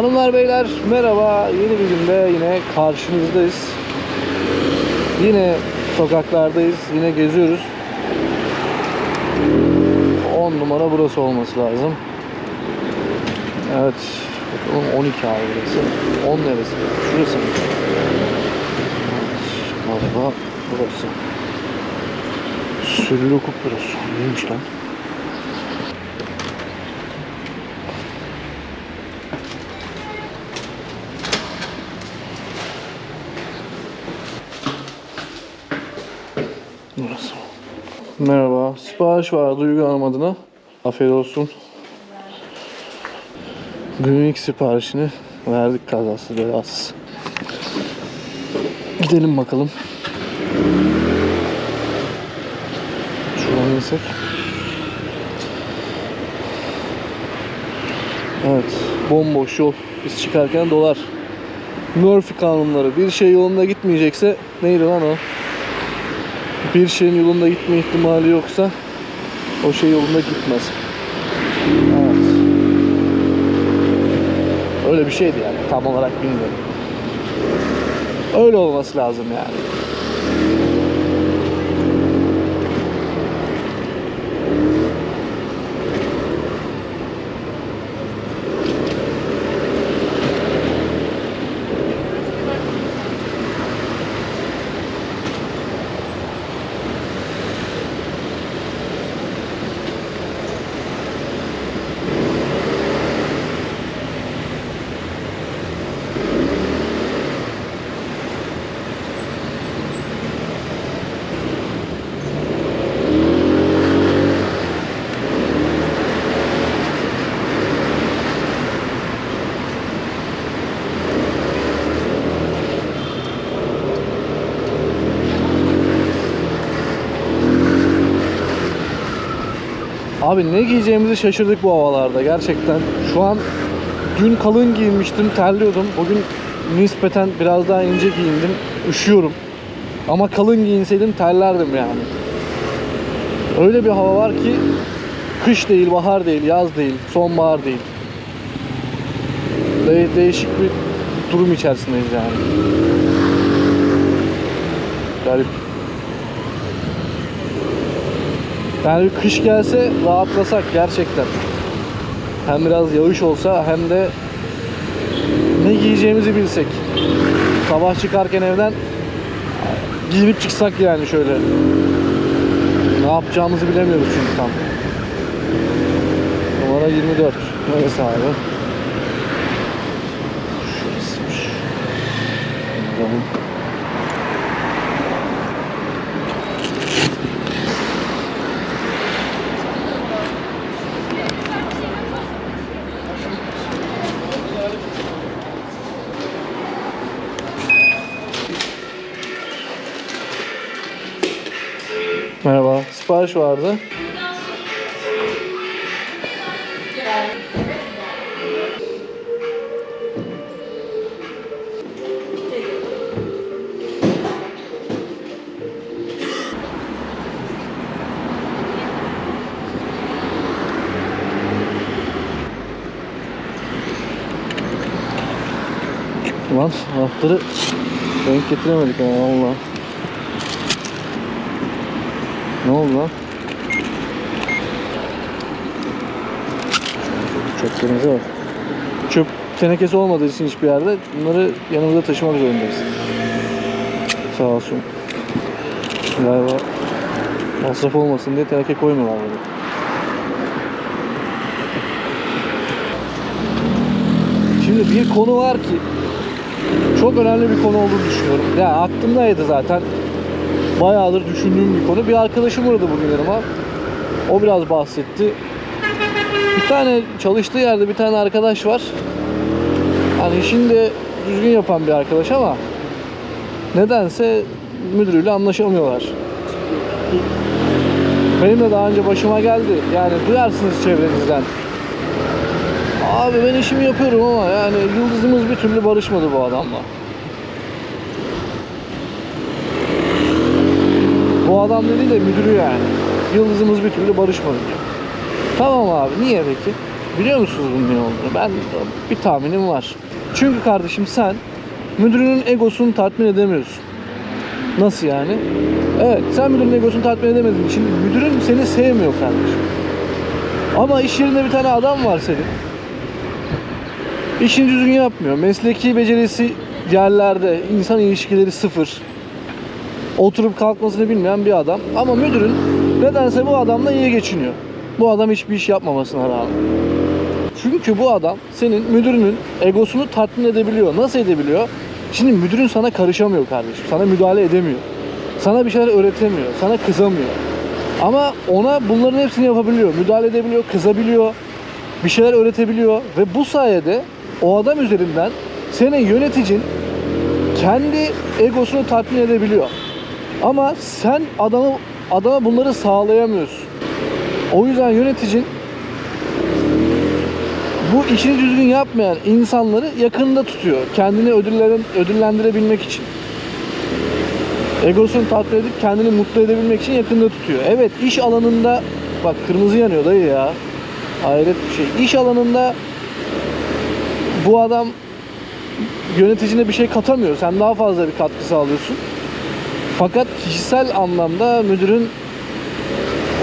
Hanımlar beyler merhaba. Yeni bir günde yine karşınızdayız. Yine sokaklardayız. Yine geziyoruz. 10 numara burası olması lazım. Evet. Bakalım 12 abi burası. 10 neresi? Şurası mı? Evet. Burası. Süllü hukuk burası. Neymiş lan? Merhaba. Sipariş var Duygu adına. Afiyet olsun. Günün ilk siparişini verdik kazası belasız. Gidelim bakalım. Şuradan insek. Evet. Bomboş yol. Biz çıkarken dolar. Murphy kanunları. Bir şey yolunda gitmeyecekse neydi lan o? Bir şeyin yolunda gitme ihtimali yoksa o şey yolunda gitmez. Evet. Öyle bir şeydi yani tam olarak bilmiyorum. Öyle olması lazım yani. Abi ne giyeceğimizi şaşırdık bu havalarda gerçekten. Şu an dün kalın giyinmiştim, terliyordum. Bugün nispeten biraz daha ince giyindim. Üşüyorum. Ama kalın giyinseydim terlerdim yani. Öyle bir hava var ki kış değil, bahar değil, yaz değil, sonbahar değil. De- değişik bir durum içerisindeyiz yani. Garip. Yani bir kış gelse rahatlasak gerçekten. Hem biraz yağış olsa hem de ne giyeceğimizi bilsek. Sabah çıkarken evden giyinip çıksak yani şöyle. Ne yapacağımızı bilemiyoruz çünkü tam. Numara 24. Neresi abi? Merhaba. Sipariş vardı. Lan anahtarı denk getiremedik ama valla. Ne oldu lan? Çöplerimize bak. Çöp tenekesi olmadığı için hiçbir yerde bunları yanımıza taşımak zorundayız. Sağ olsun. Galiba masraf olmasın diye teneke koymuyorlar böyle. Şimdi bir konu var ki çok önemli bir konu olduğunu düşünüyorum. Ya aklımdaydı zaten bayağıdır düşündüğüm bir konu. Bir arkadaşım uğradı bugün yanıma. O biraz bahsetti. Bir tane çalıştığı yerde bir tane arkadaş var. Hani işini düzgün yapan bir arkadaş ama nedense müdürüyle anlaşamıyorlar. Benim de daha önce başıma geldi. Yani duyarsınız çevrenizden. Abi ben işimi yapıyorum ama yani yıldızımız bir türlü barışmadı bu adamla. Bu adam dedi de müdürü yani. Yıldızımız bir türlü barışmadı. Tamam abi niye peki? Biliyor musunuz bunun ne olduğunu? Ben bir tahminim var. Çünkü kardeşim sen müdürünün egosunu tatmin edemiyorsun. Nasıl yani? Evet sen müdürün egosunu tatmin edemediğin için müdürün seni sevmiyor kardeşim. Ama iş yerinde bir tane adam var senin. İşini düzgün yapmıyor. Mesleki becerisi yerlerde. insan ilişkileri sıfır. Oturup kalkmasını bilmeyen bir adam. Ama müdürün nedense bu adamla iyi geçiniyor. Bu adam hiçbir iş yapmamasına rağmen. Çünkü bu adam senin müdürünün egosunu tatmin edebiliyor. Nasıl edebiliyor? Şimdi müdürün sana karışamıyor kardeşim. Sana müdahale edemiyor. Sana bir şeyler öğretemiyor. Sana kızamıyor. Ama ona bunların hepsini yapabiliyor. Müdahale edebiliyor, kızabiliyor. Bir şeyler öğretebiliyor. Ve bu sayede o adam üzerinden senin yöneticin kendi egosunu tatmin edebiliyor. Ama sen adamı adama bunları sağlayamıyorsun. O yüzden yöneticin bu işini düzgün yapmayan insanları yakında tutuyor. Kendini ödüllerin, ödüllendirebilmek için. Egosunu tatmin edip kendini mutlu edebilmek için yakında tutuyor. Evet iş alanında bak kırmızı yanıyor dayı ya. Hayret bir şey. İş alanında bu adam yöneticine bir şey katamıyor. Sen daha fazla bir katkı sağlıyorsun. Fakat kişisel anlamda müdürün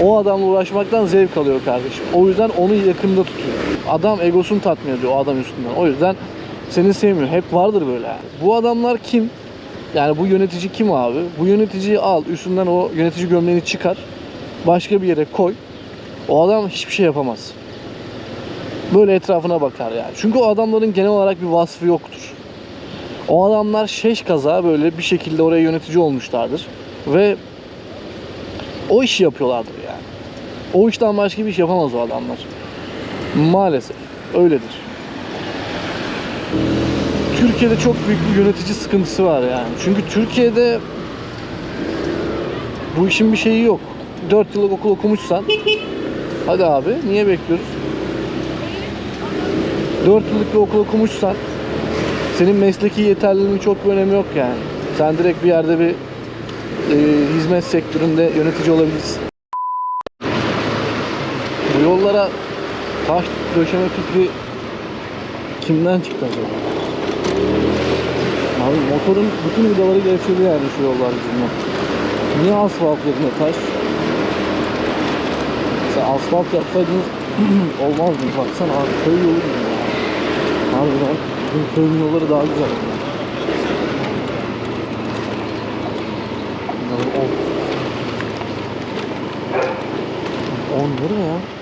o adamla uğraşmaktan zevk alıyor kardeşim. O yüzden onu yakında tutuyor. Adam egosunu tatmin ediyor o adam üstünden. O yüzden seni sevmiyor. Hep vardır böyle. Bu adamlar kim? Yani bu yönetici kim abi? Bu yöneticiyi al, üstünden o yönetici gömleğini çıkar. Başka bir yere koy. O adam hiçbir şey yapamaz. Böyle etrafına bakar yani. Çünkü o adamların genel olarak bir vasfı yoktur. O adamlar şeş kaza böyle bir şekilde oraya yönetici olmuşlardır. Ve o işi yapıyorlardır yani. O işten başka bir iş yapamaz o adamlar. Maalesef öyledir. Türkiye'de çok büyük bir yönetici sıkıntısı var yani. Çünkü Türkiye'de bu işin bir şeyi yok. 4 yıllık okul okumuşsan hadi abi niye bekliyoruz? 4 yıllık bir okul okumuşsan senin mesleki yeterliliğinin çok bir önemi yok yani. Sen direkt bir yerde bir e, hizmet sektöründe yönetici olabilirsin. Bu yollara taş döşeme fikri kimden çıktı acaba? Abi motorun bütün vidaları gevşedi yani şu yollar yüzünden. Niye asfalt yerine taş? Mesela asfalt yapsaydınız olmaz mı? Baksana abi köy yolu gibi. Harbiden köyün yolları daha güzel. Bunları on. On lira ya.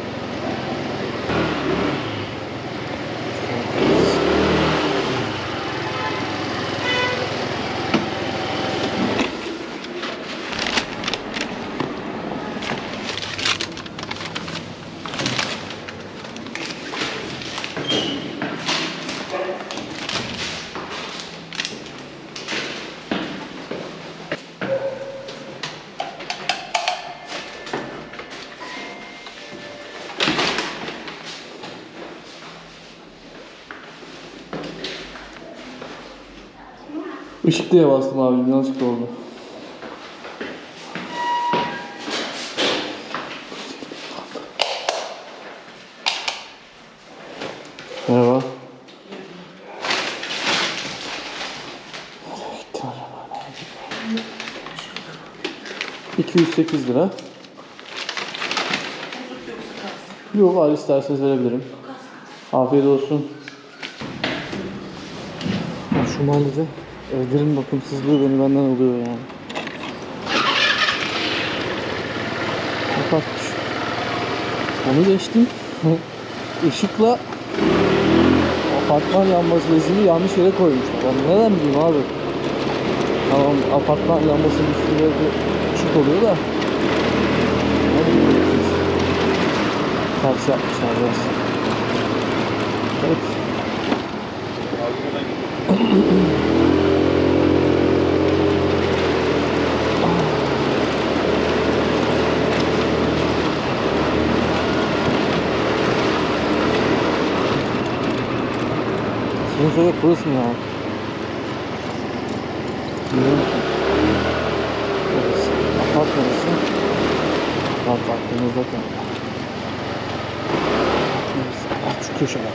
Işık diye bastım abi. Yanlışlıkla oldu. Merhaba. Gitti araba. 208 lira. Yok var isterseniz verebilirim. Afiyet olsun. Şu mahallede evlerin bakımsızlığı beni benden alıyor yani. Kapatmış. Onu geçtim. Işıkla apartman lambası bezini yanlış yere koymuşlar. Ben neden bileyim abi? Tamam apartman lambasının üstünde bir ışık oluyor da. Ters yapmışlar biraz. Evet. Senin soru burası ki. Burası. Apart aklımızda kaldı. Neresi? Apart. köşe bak.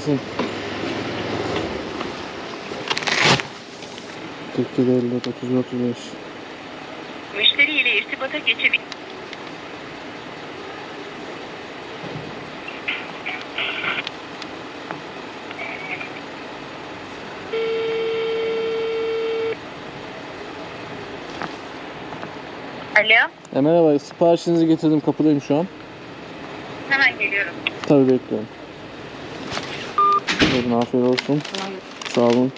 İnsin. 47 54 30 35 Müşteriyle irtibata geçebilir. Alo, E, merhaba, siparişinizi getirdim. Kapıdayım şu an. hemen geliyorum. Tabii bekliyorum. Buyurun afiyet olsun. Sağ olun.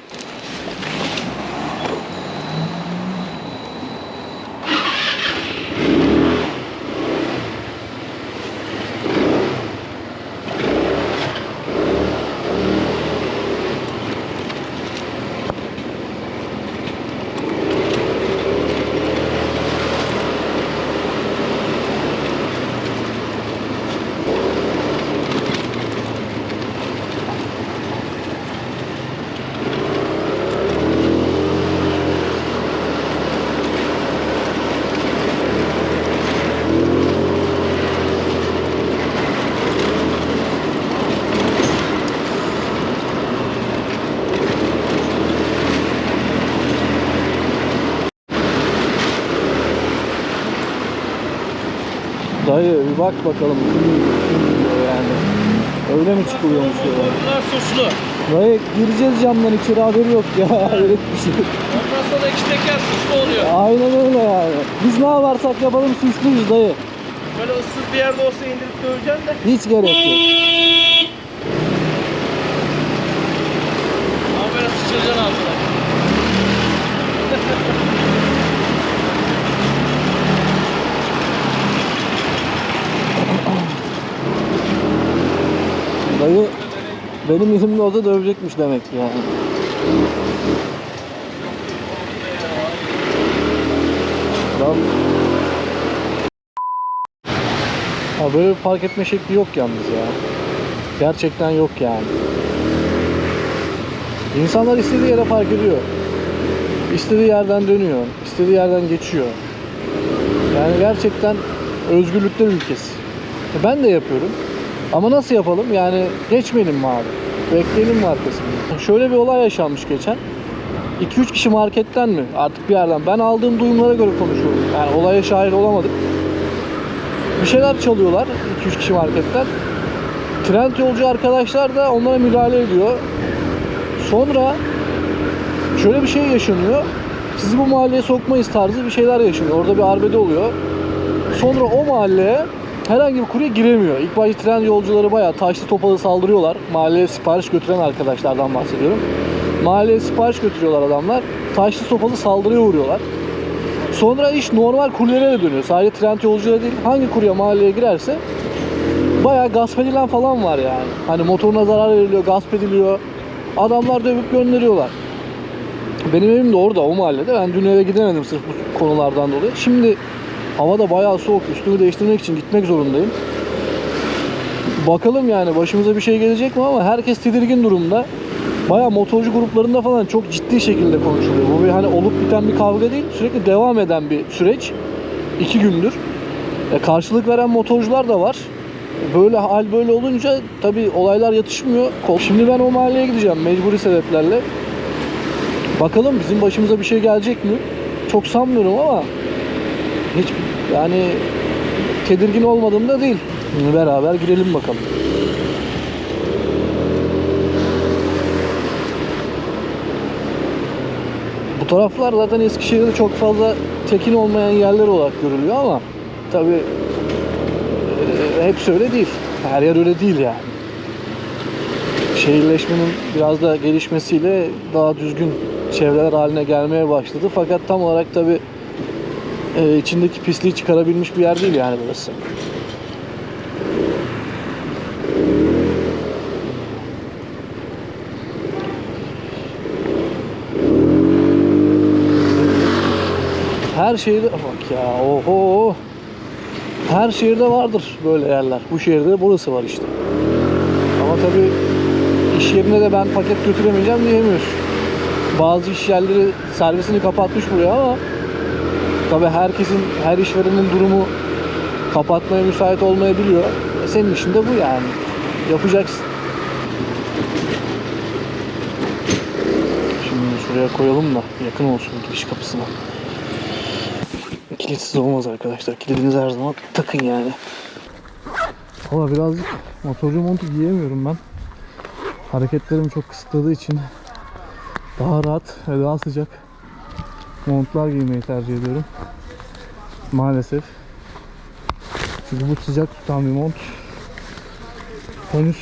Dayı bir bak bakalım kim, kim diyor yani. Öyle mi çıkılıyormuş ya? Bunlar suçlu. Dayı gireceğiz camdan içeri haberi yok ya. Hayret bir şey. Ondan sonra iki teker suçlu oluyor. Aynen öyle yani. Biz ne yaparsak yapalım suçluyuz dayı. Böyle ıssız bir yerde olsa indirip döveceksin de. Hiç gerek yok. Ama böyle sıçrayacaksın ağzına. Dayı benim yerimde olsa dövecekmiş demek yani. Lan. Ha böyle bir park etme şekli yok yalnız ya. Gerçekten yok yani. İnsanlar istediği yere park ediyor. İstediği yerden dönüyor. istediği yerden geçiyor. Yani gerçekten özgürlükler ülkesi. Ben de yapıyorum. Ama nasıl yapalım? Yani geçmeyelim mi abi? Bekleyelim mi arkasında? Şöyle bir olay yaşanmış geçen. 2-3 kişi marketten mi? Artık bir yerden. Ben aldığım duyumlara göre konuşuyorum. Yani olaya şahit olamadık. Bir şeyler çalıyorlar 2-3 kişi marketten. Trend yolcu arkadaşlar da onlara müdahale ediyor. Sonra şöyle bir şey yaşanıyor. Sizi bu mahalleye sokmayız tarzı bir şeyler yaşanıyor. Orada bir arbede oluyor. Sonra o mahalleye herhangi bir kurye giremiyor. İlk başta tren yolcuları bayağı taşlı topalı saldırıyorlar. Mahalleye sipariş götüren arkadaşlardan bahsediyorum. Mahalleye sipariş götürüyorlar adamlar. Taşlı sopalı saldırıya uğruyorlar. Sonra iş normal kuryelere de dönüyor. Sadece tren yolcuları değil. Hangi kurye mahalleye girerse bayağı gasp edilen falan var yani. Hani motoruna zarar veriliyor, gasp ediliyor. Adamlar dövüp gönderiyorlar. Benim evim de orada o mahallede. Ben dün eve gidemedim sırf bu konulardan dolayı. Şimdi hava da bayağı soğuk. Üstümü değiştirmek için gitmek zorundayım. Bakalım yani başımıza bir şey gelecek mi ama herkes tedirgin durumda. Bayağı motorcu gruplarında falan çok ciddi şekilde konuşuluyor. Bu bir hani olup biten bir kavga değil. Sürekli devam eden bir süreç. iki gündür. E, karşılık veren motorcular da var. Böyle hal böyle olunca tabii olaylar yatışmıyor. Şimdi ben o mahalleye gideceğim mecburi sebeplerle. Bakalım bizim başımıza bir şey gelecek mi? Çok sanmıyorum ama hiç yani tedirgin olmadığım da değil. Beraber girelim bakalım. Bu taraflar zaten Eskişehir'de çok fazla tekin olmayan yerler olarak görülüyor ama tabii e, hepsi öyle değil. Her yer öyle değil yani. Şehirleşmenin biraz da gelişmesiyle daha düzgün çevreler haline gelmeye başladı. Fakat tam olarak tabii e, içindeki pisliği çıkarabilmiş bir yer değil yani burası. Her şeyde bak ya oho Her şehirde vardır böyle yerler. Bu şehirde de burası var işte. Ama tabii iş yerine de ben paket götüremeyeceğim diyemiyorsun. Bazı iş yerleri servisini kapatmış buraya ama tabii herkesin, her işverenin durumu kapatmaya müsait olmayabiliyor. E senin işin de bu yani. Yapacaksın. Şimdi şuraya koyalım da yakın olsun giriş kapısına. Kilitsiz olmaz arkadaşlar. Kilidinizi her zaman takın yani. Valla birazcık motorcu montu giyemiyorum ben. Hareketlerim çok kısıtladığı için daha rahat ve daha sıcak montlar giymeyi tercih ediyorum. Maalesef. Çünkü bu sıcak tutan bir mont. Henüz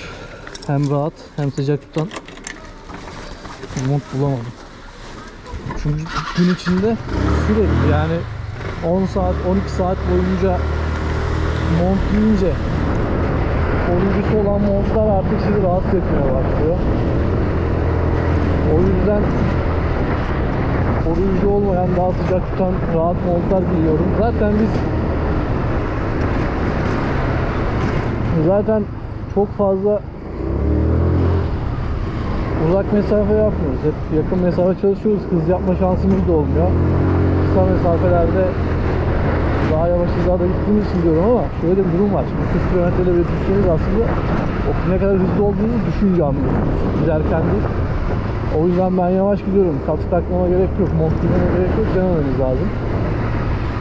hem rahat hem sıcak tutan bir mont bulamadım. Çünkü gün içinde sürekli yani 10 saat 12 saat boyunca mont giyince koruyucusu olan montlar artık sizi rahatsız etmeye başlıyor. O yüzden koruyucu olmayan daha sıcak tutan rahat montlar giyiyorum. Zaten biz zaten çok fazla uzak mesafe yapmıyoruz. Hep yakın mesafe çalışıyoruz. Hız yapma şansımız da olmuyor. Kısa mesafelerde daha yavaş hızlarda gittiğimiz için diyorum ama şöyle bir durum var. Şimdi 40 kilometrede bir düştüğünüz aslında o ne kadar hızlı olduğunu düşünce anlıyorsunuz. Giderken değil. O yüzden ben yavaş gidiyorum. Kask takmama gerek yok. Mont giymeme gerek yok. Denemeniz lazım.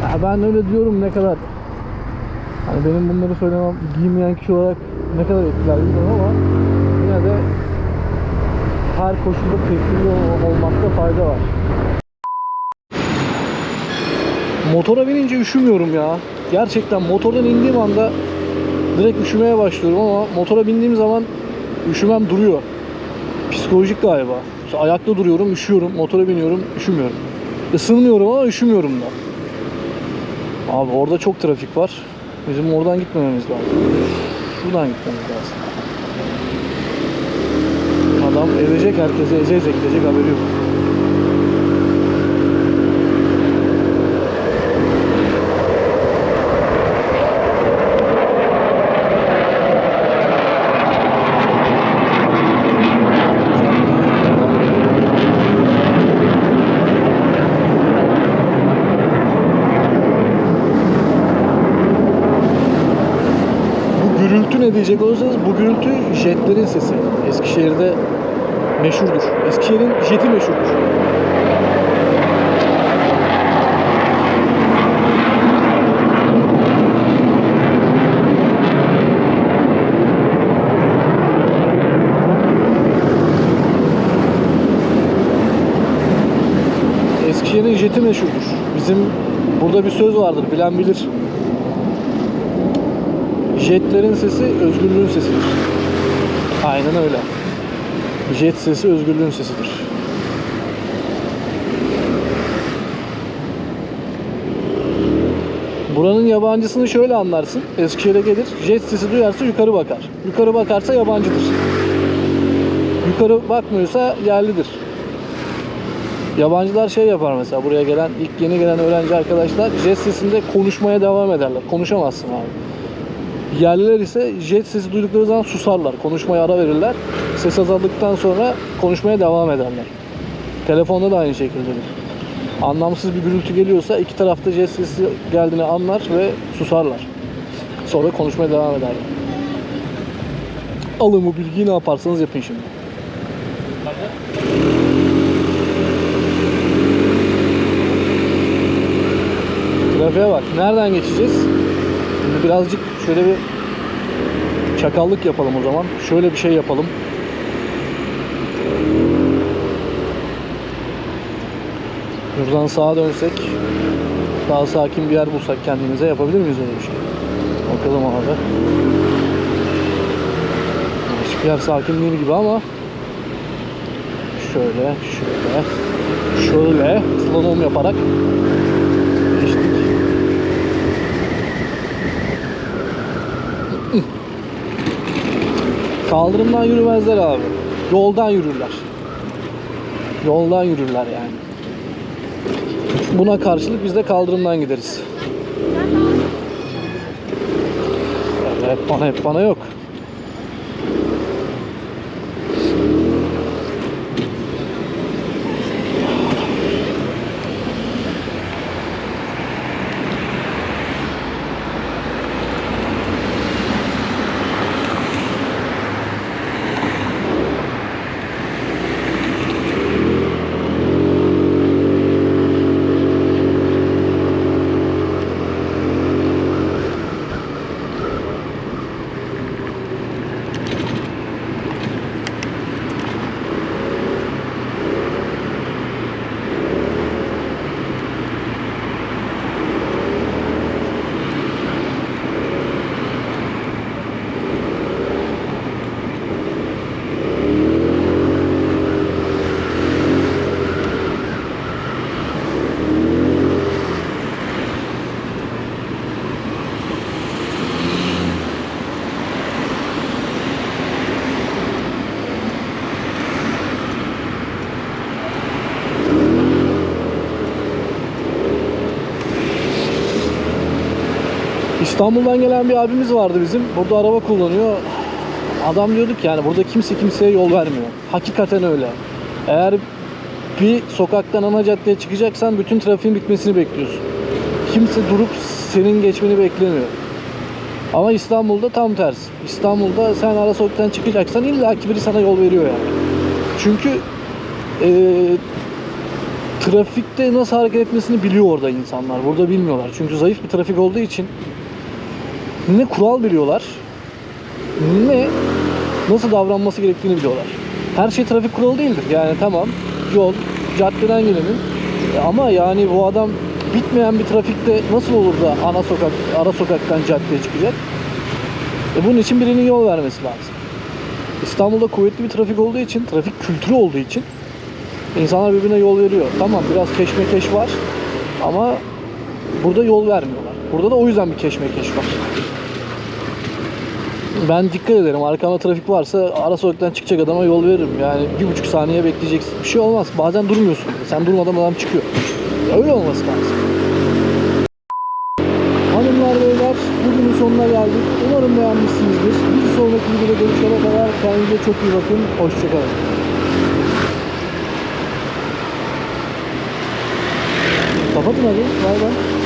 Ya ben öyle diyorum ne kadar Hani benim bunları söylemem giymeyen kişi olarak ne kadar etkiler bilmiyorum ama yine de her koşulda tedbirli ol- olmakta fayda var. Motora binince üşümüyorum ya. Gerçekten motordan indiğim anda direkt üşümeye başlıyorum ama motora bindiğim zaman üşümem duruyor. Psikolojik galiba. Mesela ayakta duruyorum, üşüyorum. Motora biniyorum, üşümüyorum. Isınmıyorum ama üşümüyorum da. Abi orada çok trafik var. Bizim oradan gitmememiz lazım. Şuradan gitmemiz lazım. Adam ezecek herkese eze eze gidecek haberi yok. Bu gürültü ne diyecek olursanız bu gürültü jetlerin sesi. Eskişehir'de meşhurdur. Eskişehir'in jeti meşhurdur. Eskişehir'in jeti meşhurdur. Bizim burada bir söz vardır bilen bilir. Jetlerin sesi özgürlüğün sesidir. Aynen öyle. Jet sesi özgürlüğün sesidir. Buranın yabancısını şöyle anlarsın. Eskişehir'e gelir, jet sesi duyarsa yukarı bakar. Yukarı bakarsa yabancıdır. Yukarı bakmıyorsa yerlidir. Yabancılar şey yapar mesela buraya gelen ilk yeni gelen öğrenci arkadaşlar jet sesinde konuşmaya devam ederler. Konuşamazsın abi. Yerliler ise jet sesi duydukları zaman susarlar. Konuşmaya ara verirler. Ses azaldıktan sonra konuşmaya devam ederler. Telefonda da aynı şekildedir. Anlamsız bir gürültü geliyorsa iki tarafta jet sesi geldiğini anlar ve susarlar. Sonra konuşmaya devam ederler. Alın bu bilgiyi ne yaparsanız yapın şimdi. Trafiğe bak. Nereden geçeceğiz? Şimdi birazcık şöyle bir çakallık yapalım o zaman. Şöyle bir şey yapalım. Buradan sağa dönsek daha sakin bir yer bulsak kendimize yapabilir miyiz öyle bir şey? Bakalım abi. Hiçbir yer sakin değil gibi ama şöyle şöyle şöyle slalom yaparak Kaldırımdan yürümezler abi. Yoldan yürürler. Yoldan yürürler yani. Buna karşılık biz de kaldırımdan gideriz. Hep bana hep bana yok. İstanbul'dan gelen bir abimiz vardı bizim. Burada araba kullanıyor. Adam diyorduk yani burada kimse kimseye yol vermiyor. Hakikaten öyle. Eğer bir sokaktan ana caddeye çıkacaksan bütün trafiğin bitmesini bekliyorsun. Kimse durup senin geçmeni beklemiyor. Ama İstanbul'da tam tersi. İstanbul'da sen ara sokaktan çıkacaksan illaki biri sana yol veriyor yani. Çünkü eee trafikte nasıl hareket etmesini biliyor orada insanlar. Burada bilmiyorlar. Çünkü zayıf bir trafik olduğu için ne kural biliyorlar ne nasıl davranması gerektiğini biliyorlar. Her şey trafik kuralı değildir. Yani tamam yol caddeden gelenin E ama yani bu adam bitmeyen bir trafikte nasıl olur da ana sokak ara sokaktan caddeye çıkacak? E bunun için birinin yol vermesi lazım. İstanbul'da kuvvetli bir trafik olduğu için, trafik kültürü olduğu için insanlar birbirine yol veriyor. Tamam biraz keşmekeş var ama burada yol vermiyorlar. Burada da o yüzden bir keşmekeş var. Ben dikkat ederim. Arkamda trafik varsa ara sokaktan çıkacak adama yol veririm. Yani bir buçuk saniye bekleyeceksin. Bir şey olmaz. Bazen durmuyorsun. Sen durmadan adam çıkıyor. Öyle olması lazım. Hanımlar beyler bugünün sonuna geldik. Umarım beğenmişsinizdir. Bir sonraki videoda görüşene kadar kendinize çok iyi bakın. Hoşçakalın. Kapatın hadi. Bay bay.